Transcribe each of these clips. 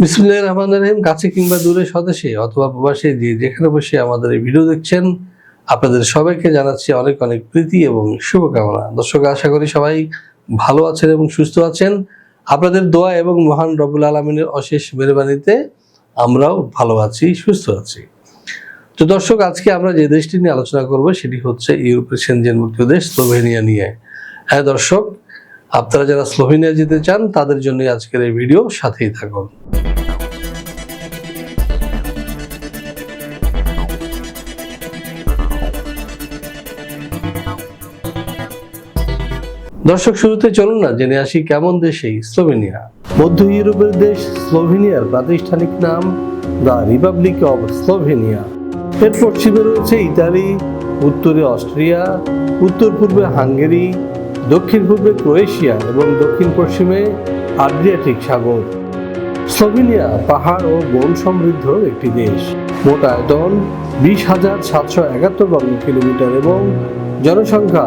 বিসমুল্লাহ রহমান রহিম, কাছে কিংবা দূরে স্বদেশে অথবা প্রবাসে যে যেখানে বসে আমাদের এই ভিডিও দেখছেন, আপনাদের সবাইকে জানাচ্ছি অনেক অনেক প্রীতি এবং শুভকামনা। দর্শক, আশা করি সবাই ভালো আছেন এবং সুস্থ আছেন। আপনাদের দোয়া এবং মহান রবুল আলমিনের অশেষ মেহরবানিতে আমরাও ভালো আছি, সুস্থ আছি। তো দর্শক, আজকে আমরা যে দেশটি নিয়ে আলোচনা করব, সেটি হচ্ছে ইউরোপের সেনজেন মুক্ত দেশ স্লোভেনিয়া নিয়ে। হ্যাঁ দর্শক, আপনারা যারা স্লোভেনিয়া যেতে চান, তাদের জন্য আজকের এই ভিডিও, সাথেই থাকুন। দর্শক শুরুতে চলুন না, জেনে আসি কেমন দেশ স্লোভেনিয়া। মধ্য ইউরোপের দেশ স্লোভেনিয়ার প্রাতিষ্ঠানিক নাম দ্য রিপাবলিক অব স্লোভেনিয়া। এর পশ্চিমে রয়েছে ইতালি, উত্তরে অস্ট্রিয়া, উত্তর পূর্বে হাঙ্গেরি, দক্ষিণ পূর্বে ক্রোয়েশিয়া এবং দক্ষিণ পশ্চিমে আড্রিয়াটিক সাগর। স্লোভেনিয়া পাহাড় ও বন সমৃদ্ধ একটি দেশ। মোট আয়তন বিশ হাজার সাতশো একাত্তর বর্গ কিলোমিটার এবং জনসংখ্যা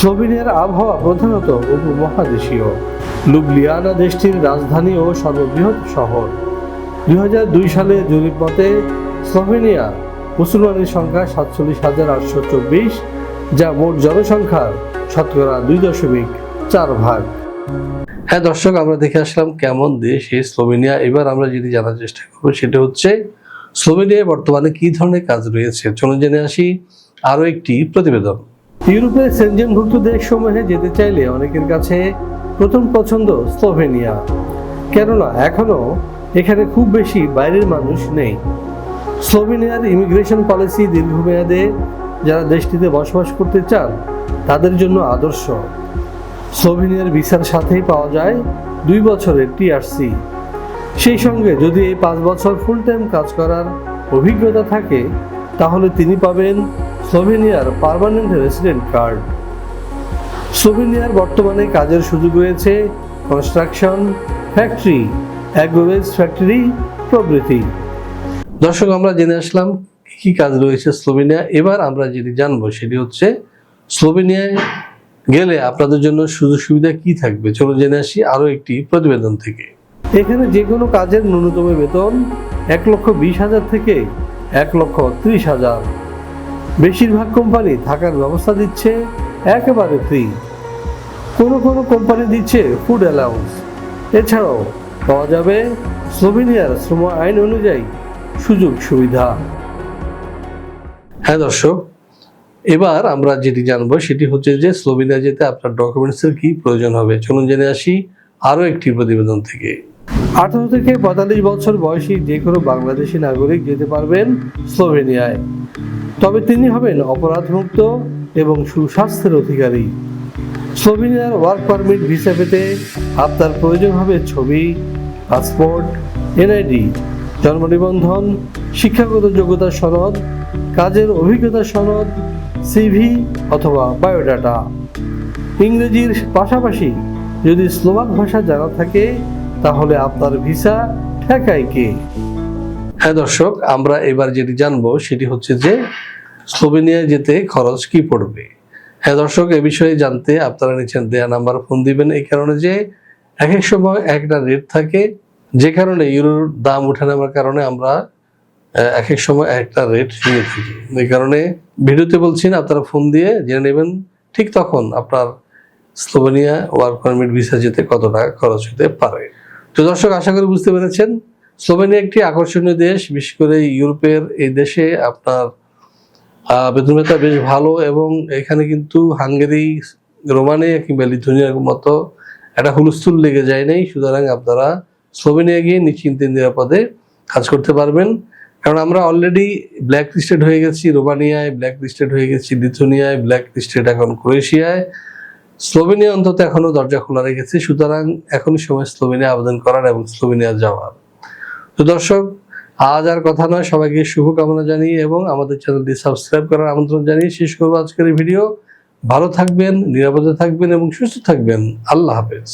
স্লোভেনিয়ার আবহাওয়া প্রধানত উপমহাদেশীয়। লুবলিয়ানা দেশটির রাজধানী ও সর্ববৃহৎ শহর। দুই হাজার দুই সালে জরিপ মতে, স্লোভেনিয়া মুসলমানের সংখ্যা সাতচল্লিশ হাজার আটশো চব্বিশ, যা মোট জনসংখ্যার শতকরা দুই দশমিক চার ভাগ। হ্যাঁ দর্শক, আমরা দেখে আসলাম কেমন দেশ এই স্লোভেনিয়া। এবার আমরা যদি জানার চেষ্টা করব, সেটা হচ্ছে স্লোভেনিয়ায় বর্তমানে কি ধরনের কাজ রয়েছে। চলুন জেনে আসি আরও একটি প্রতিবেদন। ইউরোপের সেনজেনভুক্ত দেশসমূহে যেতে চাইলে অনেকের কাছে প্রথম পছন্দ স্লোভেনিয়া। কেননা এখনও এখানে খুব বেশি বাইরের মানুষ নেই। স্লোভেনিয়ার ইমিগ্রেশন পলিসি দীর্ঘমেয়াদে যারা দেশটিতে বসবাস করতে চান, তাদের জন্য আদর্শ। স্লোভেনিয়ার ভিসার সাথেই পাওয়া যায় দুই বছরের টিআরসি সেই সঙ্গে যদি এই পাঁচ বছর ফুল টাইম কাজ করার অভিজ্ঞতা থাকে, তাহলে তিনি পাবেন স্লোভেনিয়ার পারমানেন্ট রেসিডেন্ট কার্ড। স্লোভেনিয়ার বর্তমানে কাজের সুযোগ রয়েছে কনস্ট্রাকশন ফ্যাক্টরি অ্যাগ্রোভেজ ফ্যাক্টরি, প্রভৃতি। দর্শক, আমরা জেনে আসলাম কি কাজ রয়েছে স্লোভেনিয়া এবার আমরা যেটি জানব সেটি হচ্ছে স্লোভেনিয়ায় গেলে আপনাদের জন্য সুযোগ সুবিধা কি থাকবে? চলুন জেনে আসি আরও একটি প্রতিবেদন থেকে। এখানে যে কোনো কাজের ন্যূনতম বেতন এক লক্ষ বিশ হাজার থেকে এক লক্ষ ত্রিশ হাজার। বেশিরভাগ কোম্পানি থাকার ব্যবস্থা দিচ্ছে একেবারে ফ্রি কোনো কোনো কোম্পানি দিচ্ছে ফুড অ্যালাউন্স এছাড়াও পাওয়া যাবে স্লোভেনিয়ার শ্রম আইন অনুযায়ী সুযোগ সুবিধা। হ্যাঁ দর্শক এবার আমরা যেটি জানব সেটি হচ্ছে যে স্লোভেনিয়া যেতে আপনার ডকুমেন্টসের কি প্রয়োজন হবে। চলুন জেনে আসি আরও একটি প্রতিবেদন থেকে। আঠারো থেকে পঁয়তাল্লিশ বছর বয়সী যে কোনো বাংলাদেশি নাগরিক যেতে পারবেন স্লোভেনিয়ায় তবে তিনি হবেন অপরাধমুক্ত এবং সুস্বাস্থ্যের অধিকারী। স্লোভেনিয়ার ওয়ার্ক পারমিট ভিসা পেতে আপনার প্রয়োজন হবে ছবি, পাসপোর্ট, এনআইডি, জন্ম নিবন্ধন, শিক্ষাগত যোগ্যতা সনদ, কাজের অভিজ্ঞতা সনদ, সিভি অথবা বায়োডাটা। ইংরেজির পাশাপাশি যদি স্লোভাক ভাষা জানা থাকে, তাহলে আপনার ভিসা ঠেকায় কে? হ্যাঁ দর্শক, আমরা এবার যেটি জানব সেটি হচ্ছে যে স্লোভেনিয়া যেতে খরচ কি পড়বে? হ্যাঁ দর্শক, এ বিষয়ে জানতে আপনারা নিচ্ছেন দেয়া নাম্বার, ফোন দিবেন এই কারণে যে এক এক সময় একটা রেট থাকে, যে কারণে ইউরোর দাম উঠে নামার কারণে আমরা এক এক সময় একটা রেট নিয়ে থাকি। এই কারণে ভিডিওতে বলছি না আপনারা ফোন দিয়ে জেনে নেবেন ঠিক তখন আপনার স্লোভেনিয়া ওয়ার্ক পারমিট ভিসা যেতে কত টাকা খরচ হতে পারে। তো দর্শক, আশা করি বুঝতে পেরেছেন। স্লোভেনিয়া একটি আকর্ষণীয় দেশ, বিশেষ করে ইউরোপের এই দেশে আপনার বেতন ভাতা বেশ ভালো এবং এখানে কিন্তু হাঙ্গেরি রোমানিয়া কিংবা লিথুনিয়ার মতো একটা হুলস্থুল লেগে যায় নাই। সুতরাং আপনারা স্লোভেনিয়া গিয়ে নিশ্চিন্তে নিরাপদে কাজ করতে পারবেন। কারণ আমরা অলরেডি ব্ল্যাক লিস্টেড হয়ে গেছি রোমানিয়ায় ব্ল্যাক লিস্টেড হয়ে গেছি লিথুনিয়ায় ব্ল্যাক লিস্টেড এখন ক্রোয়েশিয়ায়। স্লোভেনিয়া অন্তত এখনও দরজা খোলা রেখেছে। সুতরাং এখনই সময় স্লোভেনিয়া আবেদন করার এবং স্লোভেনিয়া যাওয়ার। তো দর্শক, আজ আর কথা নয়, সবাইকে শুভকামনা জানিয়ে এবং আমাদের চ্যানেলটি সাবস্ক্রাইব করার আমন্ত্রণ জানিয়ে শেষ করব আজকের ভিডিও। ভালো থাকবেন, নিরাপদে থাকবেন এবং সুস্থ থাকবেন। আল্লাহ হাফেজ।